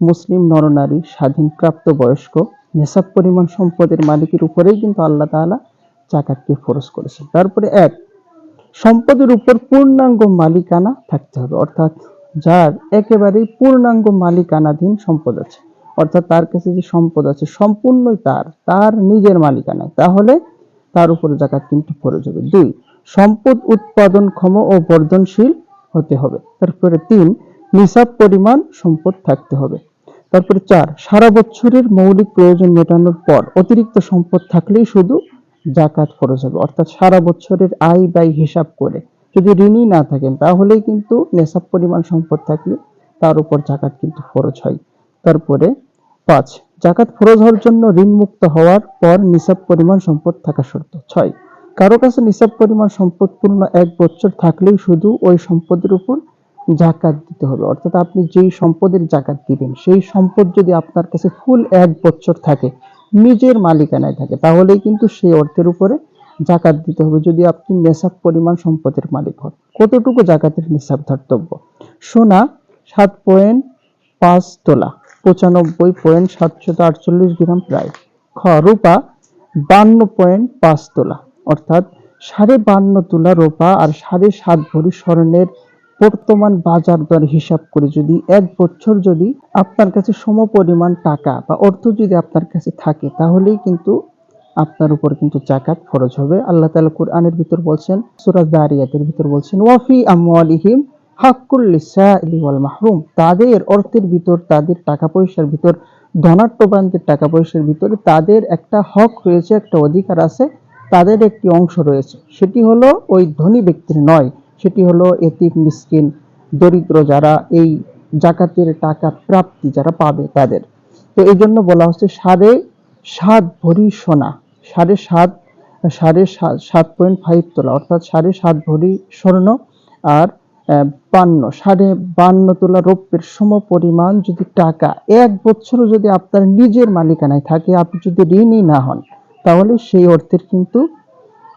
মুসলিম নরনারী স্বাধীন প্রাপ্তবয়স্ক, নেশাব পরিমাণ সম্পদের মালিকের উপরেই কিন্তু আল্লাহ তাআলা জাকাতকে ফরজ করেছেন। তারপরে এক, সম্পদের উপর পূর্ণাঙ্গ মালিকানা থাকতে হবে। অর্থাৎ যার একেবারেই পূর্ণাঙ্গ মালিকানাধীন সম্পদ আছে, অর্থাৎ তার কাছে যে সম্পদ আছে সম্পূর্ণই তার তার নিজের মালিকানায়, তাহলে তার উপরে জাকাত কিন্তু ফরজ হবে। দুই, সম্পদ উৎপাদনক্ষম ও বর্ধনশীল হতে হবে। তারপরে তিন, নিসাব পরিমাণ সম্পদ থাকতে হবে। তারপরে চার, সারা বছরের মৌলিক প্রয়োজন মেটানোর পর অতিরিক্ত সম্পদ থাকলেই শুধু জাকাত ফরজ হবে। অর্থাৎ সারা বছরের আয় ব্যয় হিসাব করে যদি ঋণী না থাকেন, তাহলেই কিন্তু নেশাব পরিমাণ সম্পদ থাকলে তার উপর জাকাত কিন্তু খরচ হয়। তারপরে পাঁচ, জাকাত ফরজ হওয়ার জন্য ঋণ মুক্ত হওয়ার পর নিসাব পরিমাণ সম্পদ থাকা শর্ত। ছয়, কারও কাছে নিসাব পরিমাণ সম্পদ পূর্ণ এক বছর থাকলেই শুধু ওই সম্পদের উপর জাকাত দিতে হবে অর্থাৎ আপনি যেই সম্পদের জাকাত দিবেন, সেই সম্পদ যদি আপনার কাছে ফুল এক বছর থাকে, নিজের মালিকানায় থাকে, তাহলেই কিন্তু সেই অর্থের উপরে জাকাত দিতে হবে। যদি আপনি নেশাব পরিমাণ সম্পদের মালিক হন, কতটুকু জাকাতের নিসাব ধর্তব্য? সোনা সাত পয়েন্ট পাঁচ তোলা, পঁচানব্বই পয়েন্ট সাতশত আটচল্লিশ গ্রাম প্রায়। খ, রূপা বান্ন পয়েন্ট পাঁচ তোলা, অর্থাৎ সাড়ে বান্ন তোলা রূপা আর সাড়ে সাত ভরি স্বর্ণের বর্তমান বাজার দর হিসাব করে যদি এক বছর যদি আপনার কাছে সম পরিমাণ টাকা বা অর্থ যদি আপনার কাছে থাকে, তাহলেই কিন্তু আপনার উপর কিন্তু জাকাত ফরজ হবে। আল্লাহ তাআলা কোরআনের ভিতর বলছেন, সূরা দারিয়াতের ভিতর বলছেন, ওয়াফি লিসাইলি ওয়াল মাহরুম। তাদের অর্থের ভিতর, তাদের টাকা পয়সার ভিতর ধনাট্যবানদের টাকা পয়সার ভিতরে তাদের একটা হক রয়েছে, একটা অধিকার আছে, তাদের একটি অংশ রয়েছে। সেটি হলো ওই ধনী ব্যক্তির নয় সেটি হলো এতিম, মিসকিন, দরিদ্র যারা এই জাকাতের টাকা প্রাপ্তি যারা পাবে তাদের। তো এই জন্য বলা হচ্ছে সাড়ে সাত ভরি সোনা, সাড়ে সাত সাড়ে সাত সাত পয়েন্ট ফাইভ তোলা, অর্থাৎ সাড়ে সাত ভরি স্বর্ণ আর বান্ন, সাড়ে বান্ন তোলা রৌপ্যের সম পরিমাণ যদি টাকা এক বছরও যদি আপনার নিজের মালিকানায় থাকে, আপনি যদি ঋণই না হন, তাহলে সেই অর্থের কিন্তু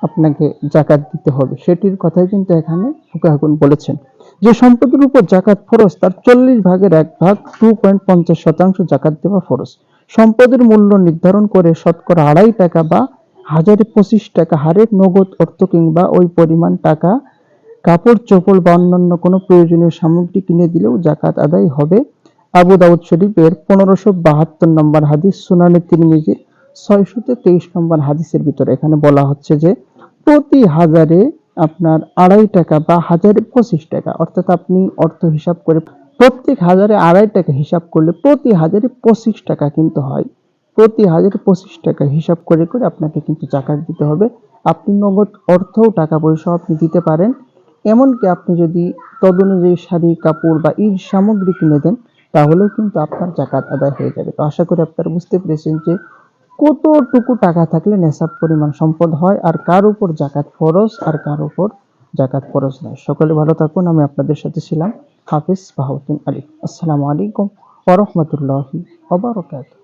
আপনাকে জাকাত দিতে হবে। সেটির কথাই কিন্তু এখানে ফুকাহাকুন বলেছেন। যে সম্পদের উপর জাকাত ফরজ, তার চল্লিশ ভাগের এক ভাগ টু পয়েন্ট পঞ্চাশ শতাংশ জাকাত দেওয়া ফরজ। সম্পদের মূল্য নির্ধারণ করে শতকরা আড়াই টাকা বা হাজারে পঁচিশ টাকা হারের নগদ অর্থ কিংবা ওই পরিমাণ টাকা, কাপড়, চোপড় বা অন্যান্য কোনো প্রয়োজনীয় সামগ্রী কিনে দিলেও জাকাত আদায় হবে। আবু দাউদ শরীফের পনেরোশো বাহাত্তর নম্বর হাদিস সুনানে তিরমিজির ছয়শতে তেইশ নম্বর হাদিসের ভিতরে এখানে বলা হচ্ছে যে প্রতি হাজারে আপনার আড়াই টাকা বা হাজারে পঁচিশ টাকা, অর্থাৎ আপনি অর্থ হিসাব করে প্রত্যেক হাজারে আড়াই টাকা হিসাব করলে প্রতি হাজারে পঁচিশ টাকা কিন্তু হয়। প্রতি হাজারে পঁচিশ টাকা হিসাব করে করে আপনাকে কিন্তু জাকাত দিতে হবে। আপনি নগদ অর্থও টাকা পয়সাও আপনি দিতে পারেন। এমনকি আপনি যদি তদনুযায়ী শাড়ি, কাপড় বা ঈদ সামগ্রী কিনে দেন, তাহলেও কিন্তু আপনার জাকাত আদায় হয়ে যাবে। তো আশা করি আপনারা বুঝতে পেরেছেন যে কতটুকু টাকা থাকলে নেশাব পরিমাণ সম্পদ হয় আর কার উপর জাকাত ফরজ আর কার উপর জাকাত ফরজ নয়? সকলে ভালো থাকুন, আমি আপনাদের সাথে ছিলাম হাফিজ বাহাউদ্দিন আলী। আসসালামু আলাইকুম ওরহমতুল্লাহি ওবরাকাতুহ